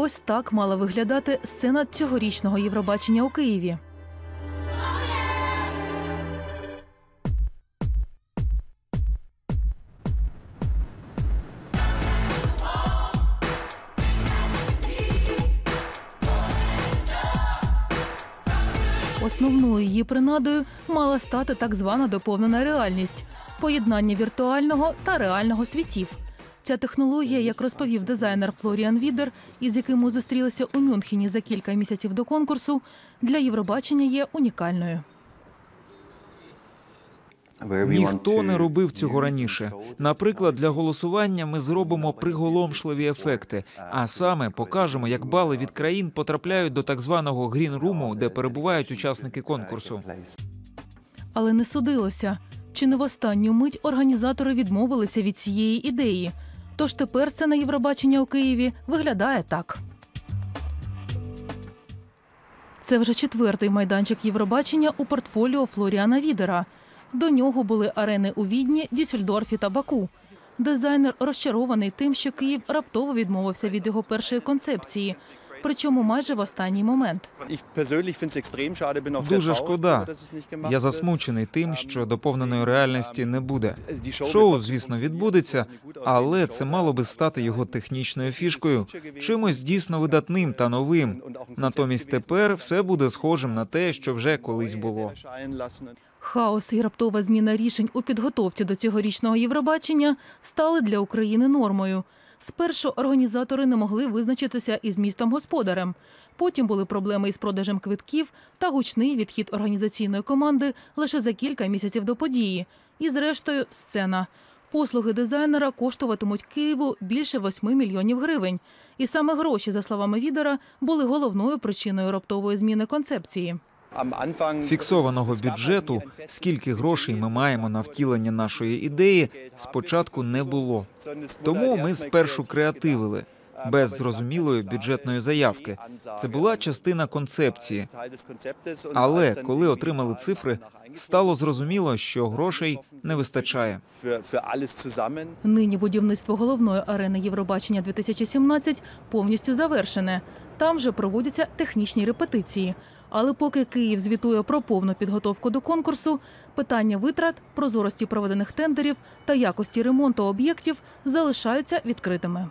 Ось так мала виглядати сцена цьогорічного Євробачення у Києві. Основною її принадою мала стати так звана доповнена реальність поєднання віртуального та реального світів. Ця технологія, як розповів дизайнер Флоріан Відер, із яким ми зустрілися у Мюнхені за кілька місяців до конкурсу, для Євробачення є унікальною. Ніхто не робив цього раніше. Наприклад, для голосування ми зробимо приголомшливі ефекти, а саме покажемо, як бали від країн потрапляють до так званого грін-руму, де перебувають учасники конкурсу. Але не судилося. Чи не в останню мить організатори відмовилися від цієї ідеї? Тож тепер сцена Євробачення у Києві виглядає так. Це вже четвертий майданчик Євробачення у портфоліо Флоріана Відера. До нього були арени у Відні, Дюссельдорфі та Баку. Дизайнер розчарований тим, що Київ раптово відмовився від його першої концепції, причому майже в останній момент. Дуже шкода. Я засмучений тим, що доповненої реальності не буде. Шоу, звісно, відбудеться, але це мало би стати його технічною фішкою, чимось дійсно видатним та новим. Натомість тепер все буде схожим на те, що вже колись було. Хаос і раптова зміна рішень у підготовці до цьогорічного Євробачення стали для України нормою. Спершу організатори не могли визначитися із містом господарем. Потім були проблеми із продажем квитків та гучний відхід організаційної команди лише за кілька місяців до події. І, зрештою, сцена. Послуги дизайнера коштуватимуть Києву більше 8 мільйонів гривень. І саме гроші, за словами Відера, були головною причиною раптової зміни концепції. Фіксованого бюджету, скільки грошей ми маємо на втілення нашої ідеї, спочатку не було. Тому ми спершу креативили без зрозумілої бюджетної заявки. Це була частина концепції. Але коли отримали цифри, стало зрозуміло, що грошей не вистачає. Нині будівництво головної арени Євробачення 2017 повністю завершене. Там же проводяться технічні репетиції. Але поки Київ звітує про повну підготовку до конкурсу, питання витрат, прозорості проведених тендерів та якості ремонту об'єктів залишаються відкритими.